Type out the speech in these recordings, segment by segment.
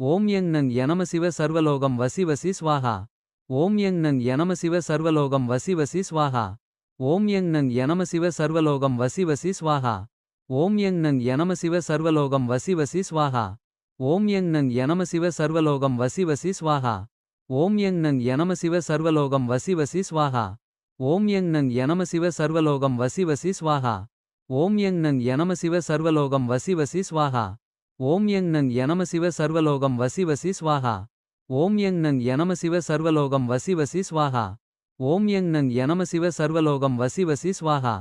ஓம் எங் நன் எனமசிவ சர்வலோகம் வசி வசி ஸ்வாகா ஓம் எங் நன் எனமசிவ சர்வலோகம் வசி வசி ஸ்வாகா ஓம் எங் நன் எனமசிவ சர்வலோகம் வசி வசி ஸ்வாகா ஓம் எங் நன் எனமசிவ சர்வலோகம் வசி வசி ஸ்வாகா ஓம் எங் நன் எனமசிவ சர்வலோகம் வசி வசி ஸ்வாகா ஓம் எங் நன் எனமசிவ சர்வலோகம் வசி வசி ஸ்வாகா ஓம் எங் நன் எனமசிவ சர்வலோகம் வசி வசி ஸ்வாகா ஓம் எங் நன் எனமசிவ சர்வலோகம் வசி வசி ஸ்வாகா ஓம் எங் நங் எனமசிவ சர்வலோகம் வசி வசி ஸ்வாகா ஓம் எங் நங் எனமசிவ சர்வலோகம் வசி வசி ஸ்வாகா ஓம் எங் நங் எனமசிவ சர்வலோகம் வசி வசி ஸ்வாகா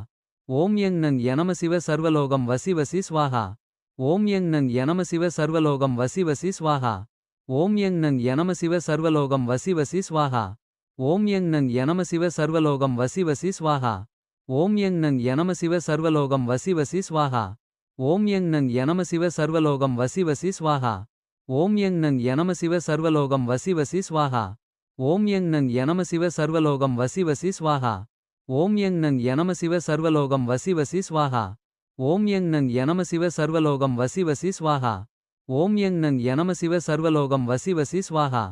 ஓம் எங் நங் எனமசிவ சர்வலோகம் வசி வசி ஸ்வாகா ஓம் எங் நங் எனமசிவ சர்வலோகம் வசி வசி ஸ்வாகா ஓம் எங் நங் எனமசிவ சர்வலோகம் வசி வசி ஸ்வாகா ஓம் எங் நங் எனமசிவ சர்வலோகம் வசி வசி ஸ்வாகா ஓம் எங் நங் எனமசிவ சர்வலோகம் வசி வசி ஸ்வாகா ஓம் எங் நங் எனமசிவ சர்வலோகம் வசி வசி ஸ்வாகா ஓம் எங் நங் எனமசிவ சர்வலோகம் வசி வசி ஸ்வாகா ஓம் எங் நங் எனமசிவ சர்வலோகம் வசி வசி ஸ்வாகா ஓம் எங் நங் எனமசிவ சர்வலோகம் வசி வசி ஸ்வாகா ஓம் எங் நங் எனமசிவ சர்வலோகம் வசி வசி ஸ்வாகா ஓம் எங் நங் எனமசிவ சர்வலோகம் வசி வசி ஸ்வாகா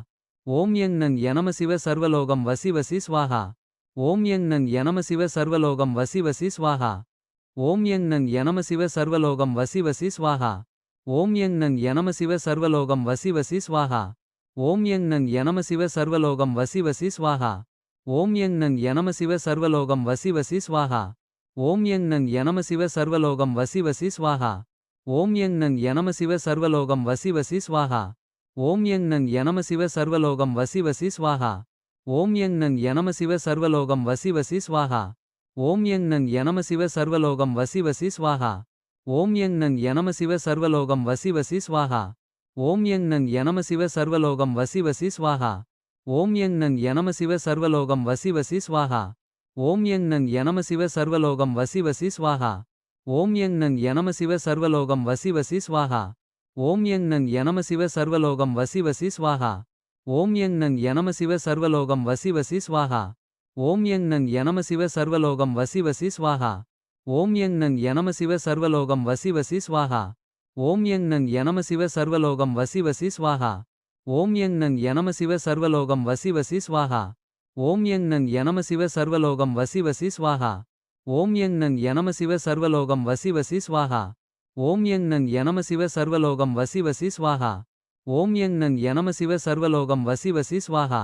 ஓம் எங் நங் எனமசிவ சர்வலோகம் வசி வசி ஸ்வாகா ஓம் எங் நங் எனமசிவ சர்வலோகம் வசி வசி ஸ்வாகா ஓம் எங் நங் எனமசிவ சர்வலோகம் வசி வசி ஸ்வாகா ஓம் எங் நங் எனமசிவ சர்வலோகம் வசி வசி ஸ்வாகா ஓம் எங் நங் எனமசிவ சர்வலோகம் வசி வசி ஸ்வாகா ஓம் எங் நங் எனமசிவ சர்வலோகம் வசி வசி ஸ்வாகா ஓம் எங் நங் எனமசிவ சர்வலோகம் வசி வசி ஸ்வாகா ஓம் எங் நங் எனமசிவ சர்வலோகம் வசி வசி ஸ்வாகா ஓம் எங் நங் எனமசிவ சர்வலோகம் வசி வசி ஸ்வாகா ஓம் எங் நங் எனமசிவ சர்வலோகம் வசி வசி ஸ்வாகா ஓம் எங் நங் எனமசிவ சர்வலோகம் வசி வசி ஸ்வாகா ஓம் எங் நங் எனமசிவ சர்வலோகம் வசி வசி ஸ்வாகா ஓம் எங் நங் எனமசிவ சர்வலோகம் வசி வசி ஸ்வாகா ஓம் எங் நங் எனமசிவ சர்வலோகம் வசி வசி ஸ்வாகா ஓம் எங் நங் எனமசிவ சர்வலோகம் வசி வசி ஸ்வாகா ஓம் எங் நங் எனமசிவ சர்வலோகம் வசி வசி ஸ்வாகா ஓம் எங் நங் எனமசிவ சர்வலோகம் வசி வசி ஸ்வாகா ஓம் எங் நங் எனமசிவ சர்வலோகம் வசி வசி ஸ்வாகா ஓம் எங் நங் எனமசிவ சர்வலோகம் வசி வசி ஸ்வாகா ஓம் எங் நங் எனமசிவ சர்வலோகம் வசி வசி ஸ்வாகா ஓம் எங் நங் எனமசிவ சர்வலோகம் வசி வசி ஸ்வாகா ஓம் எங் நங் எனமசிவ சர்வலோகம் வசி வசி ஸ்வாகா ஓம் எங் நங் எனமசிவ சர்வலோகம் வசி வசி ஸ்வாகா ஓம் எங் நங் எனமசிவ சர்வலோகம் வசி வசி ஸ்வாகா ஓம் எங் நங் எனமசிவ சர்வலோகம் வசி வசி ஸ்வாகா ஓம் எங் நங் எனமசிவ சர்வலோகம் வசி வசி ஸ்வாகா